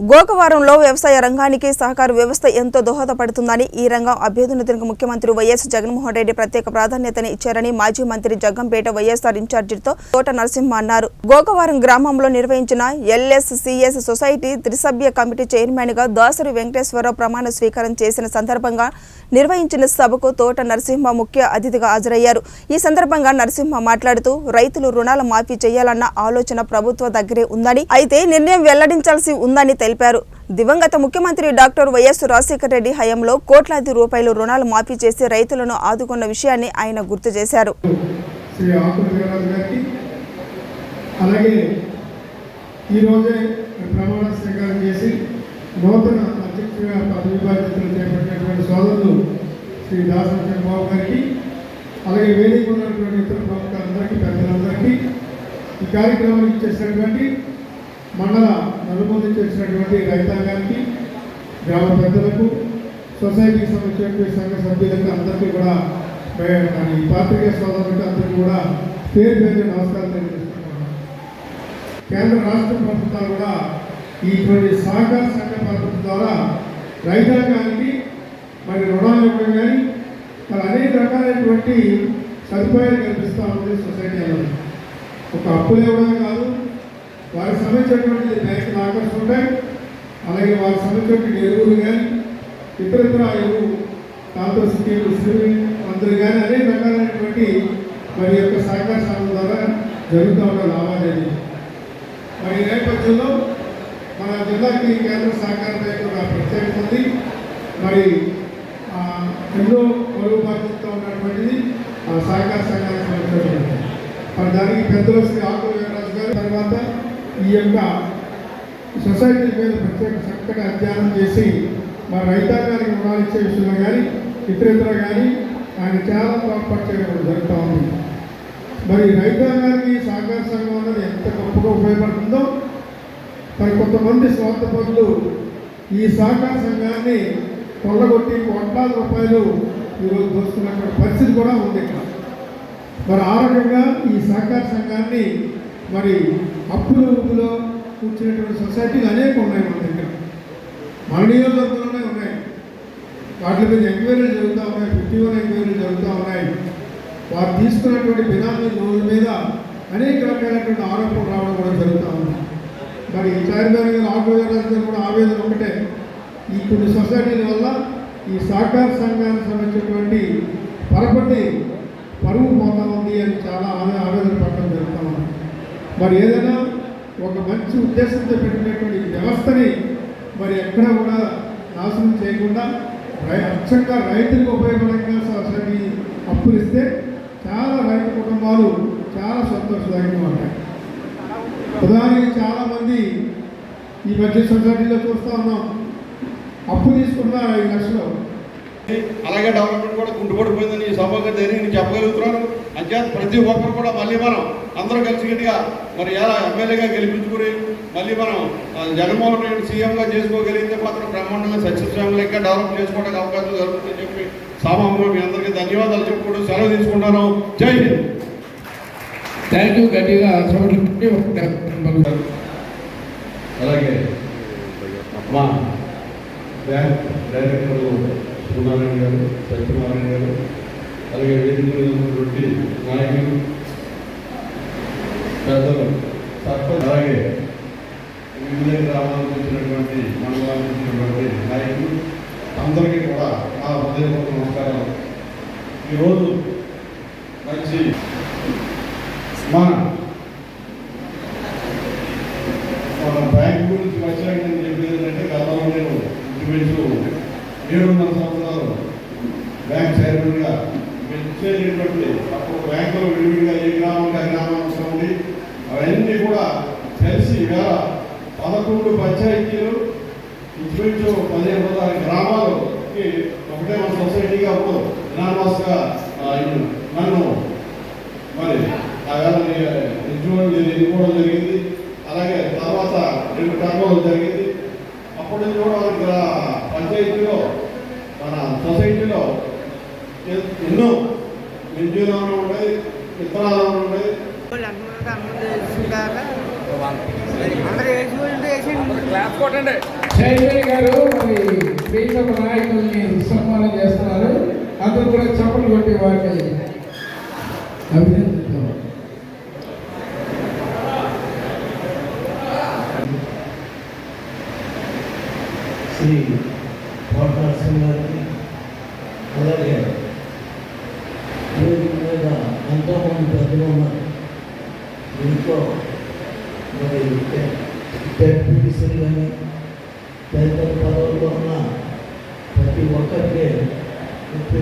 గోకవరంలో వ్యవసాయ రంగానికి సహకార వ్యవస్థ ఎంతో దోహదపడుతుందని ఈ రంగం అభ్యున్నతికి ముఖ్యమంత్రి వైఎస్ జగన్మోహన్ రెడ్డి ప్రత్యేక ప్రాధాన్యతని ఇచ్చారని మాజీ మంత్రి జగ్గంపేట వైఎస్ఆర్ ఇన్ఛార్జితో తోట నరసింహ అన్నారు. గోకవరం గ్రామంలో నిర్వహించిన ఎల్ఎస్సిఎస్ సొసైటీ త్రిసభ్య కమిటీ చైర్మన్గా దాసరి వెంకటేశ్వరరావు ప్రమాణ స్వీకారం చేసిన సందర్భంగా నిర్వహించిన సభకు తోట నరసింహ ముఖ్య అతిథిగా హాజరయ్యారు. ఈ సందర్భంగా నరసింహ మాట్లాడుతూ రైతులు రుణాల మాఫీ చేయాలన్న ఆలోచన ప్రభుత్వ దగ్గరే ఉందని అయితే నిర్ణయం వెల్లడించాల్సి ఉందని తెలిపారు. దివంగత ముఖ్యమంత్రి డాక్టర్ వైఎస్ రాజశేఖర రెడ్డి హయాంలో కోట్లాది రూపాయలు రుణాలు మాఫీ చేసి రైతులను ఆదుకున్న విషయాన్ని ఆయన గుర్తు చేశారు. అలాగే ఈరోజే ప్రమాణ స్వీకారం చేసి నూతన అధ్యక్షుడిగా పదవి బాధ్యతలు చేపట్టినటువంటి సోదరులు శ్రీ దాసరి బాబు గారికి అలాగే వేదిక ఉన్నటువంటి ఇతర ప్రముఖులందరికీ పెద్దలందరికీ ఈ కార్యక్రమానికి ఇచ్చేసినటువంటి మండల నలుమూల చేసినటువంటి రైతాంగానికి గ్రామ పెద్దలకు సొసైటీకి సంబంధించినటువంటి సంఘ సభ్యులకు అందరికీ కూడా ఈ పాత్రికేయ సోదరులకు అందరికీ కూడా పేరు పేరు నమస్కారం తెలియజేస్తున్నాను. కేంద్ర రాష్ట్ర ప్రభుత్వాలు కూడా ఇటువంటి సహకార సంఘ పద్ధతి ద్వారా రైతాంగానికి మరి రుణాలు ఇవ్వడం కానీ మరి అనేక రకాలైనటువంటి సదుపాయాలు కల్పిస్తూ ఉంది సొసైటీ ఒక అప్పులు ఇవ్వడం కాదు వారికి సంబంధించినటువంటి బ్యాంకులు ఆకర్షిస్తుంటాయి అలాగే వారికి సంబంధించినటువంటి ఎరువులు కానీ ఇతర ఇతర ఎరువు దాంతో స్కీములు స్విమ్మింగ్ మందులు కానీ అనేక రకాలైనటువంటి మరి యొక్క సహకార సంఘం ద్వారా జరుగుతూ ఉన్న లావాదేవీ మరి ఈ నేపథ్యంలో మన జిల్లాకి కేంద్ర సహకార బ్యాంకు ఒక ప్రత్యేకత ఉంది. మరి ఎన్నో పొరుగు బాధ్యతతో ఉన్నటువంటిది సహకార సంఘానికి సంబంధించినటువంటి మరి దానికి పెద్దలు శ్రీ ఆకుల వీరరాజు గారు తర్వాత ఈ యొక్క సొసైటీ మీద ప్రత్యేక చక్కగా అధ్యయనం చేసి మా రైతాంగానికి రుణాలు ఇచ్చే విషయంలో కానీ ఇతరితర కానీ ఆయన చాలా తోడ్పాటు చేయడం జరుగుతూ ఉంది. మరి రైతాంగానికి సహకార సంఘం అన్నది ఎంత గొప్పగా ఉపయోగపడుతుందో మరి కొంతమంది స్వార్థపరులు ఈ సహకార సంఘాన్ని కొల్లగొట్టి కోట్లాది రూపాయలు ఈరోజు దోస్తున్నటువంటి పరిస్థితి కూడా ఉంది ఇక్కడ. మరి ఆ రకంగా ఈ సహకార సంఘాన్ని మరి అప్పులు ఉప్పులో కూర్చున్నటువంటి సొసైటీలు అనేక ఉన్నాయి మన దగ్గర. మన నియోజకవర్గంలోనే ఉన్నాయి. వాటి మీద ఎంక్వైరీలు జరుగుతూ ఉన్నాయి ఫిఫ్టీ వన్ ఎంక్వైరీలు జరుగుతూ ఉన్నాయి. వారు తీసుకున్నటువంటి బినామీ లోన్ల మీద అనేక రకాలైనటువంటి ఆరోపణలు రావడం కూడా జరుగుతూ ఉన్నాయి మరి చైర్మన్ గారు ఆగ్రహరాజు కూడా ఆవేదన ఒకటే. ఈ కొన్ని సొసైటీల వల్ల ఈ సహకార సంఘానికి సంబంధించినటువంటి పరపతి పరువు పోతా ఉంది అని చాలా ఆవే- ఆవేదన పడడం జరుగుతూ ఉంది. మరి ఏదైనా ఒక మంచి ఉద్దేశంతో పెట్టినటువంటి వ్యవస్థని మరి ఎక్కడ కూడా నాశనం చేయకుండా రై అచ్చంగా రైతులకు ఉపయోగపడంగా సొసైటీ అప్పులు ఇస్తే చాలా రైతు కుటుంబాలు చాలా సంతోషదాయకంగా ఉంటాయి. ఉదాహరణకి చాలామంది ఈ మధ్య సొసైటీలో చూస్తూ ఉన్నాం. అప్పు తీసుకున్నారు ఐదు లక్షలు. అలాగే డెవలప్మెంట్ కూడా కుంటుపడిపోయిందని ఈ సభగా నేను చెప్పగలుగుతున్నాను. అంచేత ప్రతి ఒక్కరు కూడా మళ్ళీ మనం అందరూ కలిసికట్టుగా మరి ఎలా ఎమ్మెల్యేగా గెలిపించుకుని మళ్ళీ మనం జగన్మోహన్ రెడ్డి సీఎంగా చేసుకోగలిగితే మాత్రం బ్రహ్మాండంగా సక్సెస్ ఇంకా డెవలప్ చేసుకోవడానికి అవకాశం జరుగుతుందని చెప్పి సామాన్యంగా మీ అందరికీ ధన్యవాదాలు చెప్పుకుంటూ సెలవు తీసుకుంటాను జై హింద్. థ్యాంక్ యూ గట్టిగా చోట్ల అలాగే మా బ్యాంక్ డైరెక్టర్లు సునారాయణ గారు సత్యనారాయణ గారు అలాగే వేదిక మీద ఉన్నటువంటి నాయకులు పెద్దలు సర్పంచ్ అలాగే వివిధ గ్రామాలకు వచ్చినటువంటి మండలాలకు వచ్చినటువంటి నాయకులు అందరికీ కూడా నా హృదయపూర్వక నమస్కారం ఈరోజు మంచి మన మన బ్యాంక్ గురించి వచ్చాక నేను చెప్పేది ఏంటంటే గతంలో నేను ఇంచుమించు ఏడున్నర సంవత్సరాలు బ్యాంక్ చైర్మన్గా చేసేటటువంటి అప్పుడు బ్యాంకులో విడివిడిగా ఏ గ్రామానికి ఆ గ్రామం ఉంది అవన్నీ కూడా తెలిసి ఇవాళ పదకొండు పంచాయతీలు ఇంచుమించు పదిహేను వందల గ్రామాలకి ఒకటే మన సొసైటీగా అప్పుడు ఇనానమస్గా నన్ను మరి ఆ వేళ ఎన్నుకోవడం జరిగింది ఎన్నుకోవడం జరిగింది. అలాగే తర్వాత రెండు టర్మలు జరిగింది. అప్పటి నుంచి కూడా మనకి ఇక్కడ పంచాయతీలో మన సొసైటీలో ఎన్నో విద్యులాలు ఉన్నాయి విత్తనాలు ఉన్నాయి. చైతన్య గారు మరి నాయకుల్ని సన్మానం చేస్తున్నారు. అందరూ కూడా చప్పలు కొట్టి వారిని అభినందిస్తాం శ్రీ కోట నరసింహ గారికి అలాగే వేదిక మీద ఎంతోమంది పెద్దలు ఉన్నారు. దీంట్లో మరి టెక్నీషియన్ కానీ తదితర పదవుల్లో ఉన్న ప్రతి ఒక్కరికి